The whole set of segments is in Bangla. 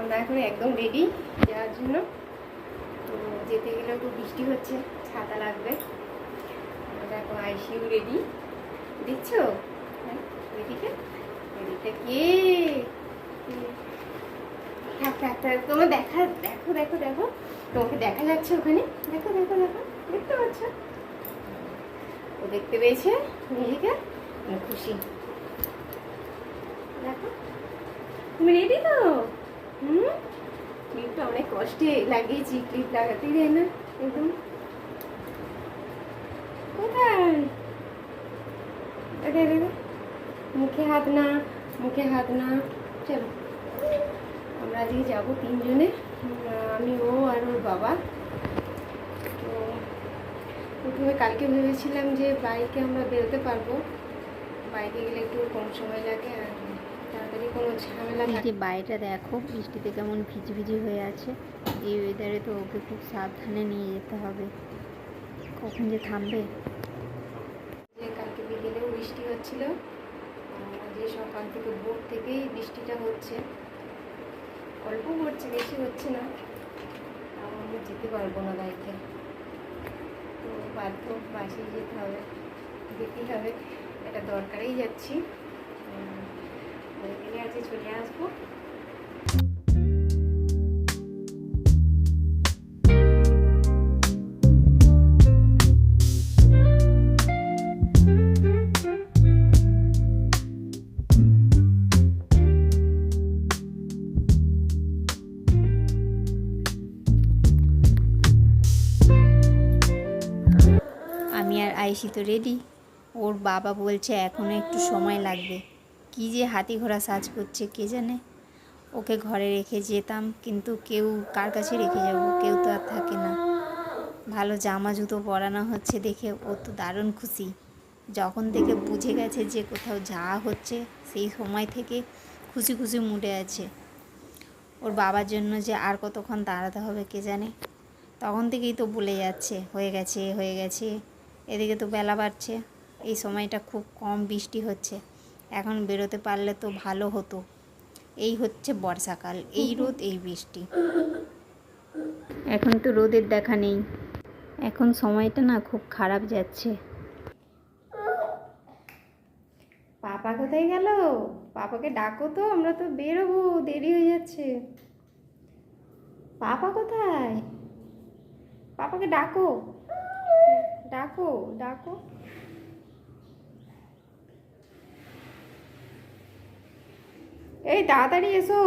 আমরা এখন একদম রেডি যাওয়ার জন্য। তো যেতে গেলেও তো বৃষ্টি হচ্ছে, ছাতা লাগবে। আমরা দেখো আইসিউ রেডি দিচ্ছ হ্যাঁ কে? থাক থাক তোমার দেখা, দেখো দেখো দেখো। তোমাকে দেখা যাচ্ছে ওখানে। দেখো দেখো দেখো। দেখতে ও দেখতে পেয়েছে খুশি। দেখো। তুমি রেডি তো? হুম? ক্লিপটা অনেক কষ্টে লাগিয়েছি ক্লিপ লাগাতেই দেয় না? একদম। কোথায়? দেখো। মুখে হাত না, মুখে হাত না। চলো। আমরা আজকে যাব তিনজনে, আমি, ও আর ওর বাবা। তো প্রথমে কালকে ভেবেছিলাম যে বাইকে আমরা বেরোতে পারব। বাইকে গেলে একটু কম সময় লাগে আর তাড়াতাড়ি কোনো ঝামেলা এই যে বাড়িটা দেখো বৃষ্টিতে কেমন ভিজি ভিজি হয়ে আছে। এই ওয়েদারে তো ওকে খুব সাবধানে নিয়ে যেতে হবে। কখন যে থামবে? যে কালকে বিকেলেও বৃষ্টি হচ্ছিল যে সকাল থেকে ভোর থেকেই বৃষ্টিটা হচ্ছে। অল্প পড়ছে বেশি হচ্ছে না। আমরা যেতে পারব না বাইকে তো বাধ্য বাসেই যেতে হবে যেতেই হবে। এটা দরকারেই যাচ্ছি। চলে আসব। আমি আর আইসি তো রেডি ওর বাবা বলছে এখনও একটু সময় লাগবে। কি যে হাতি ঘোড়া সাজ করছে কে জানে? ওকে ঘরে রেখে যেতাম, কিন্তু কেউ কার কাছে রেখে যাব? কেউ তো আর থাকে না। ভালো জামা জুতো পরানো হচ্ছে দেখে ও তো দারুণ খুশি। যখন থেকে বুঝে গেছে যে কোথাও যাওয়া হচ্ছে, সেই সময় থেকে খুশি খুশি মুডে আছে। ওর বাবার জন্য যে আর কতক্ষণ দাঁড়াতে হবে কে জানে? তখন থেকেই তো বলে যাচ্ছে, হয়ে গেছে হয়ে গেছে। এদিকে তো বেলা বাড়ছে। এই সময়টা খুব কম বৃষ্টি হচ্ছে। এখন বেরোতে পারলে তো ভালো হতো। এই হচ্ছে বর্ষাকাল, এই রোদ, এই বৃষ্টি। এখন তো রোদের দেখা নেই। এখন সময়টা না খুব খারাপ যাচ্ছে। পাপা কোথায় গেল? পাপাকে ডাকো তো, আমরা তো বেরোবো, দেরি হয়ে যাচ্ছে। পাপা কোথায়? পাপাকে ডাকো। ডাকো ডাকো। এই, তাড়াতাড়ি এসো।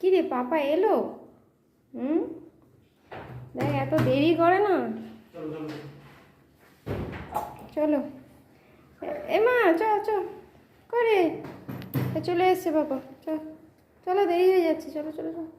কি রে পাপা এলো? হুম? দেখ, এত দেরি করে না। চলো। এ মা, চ চ। করে। এ চলে এসছে বাবা চল চলো দেরি হয়ে যাচ্ছে চলো চলো চলো।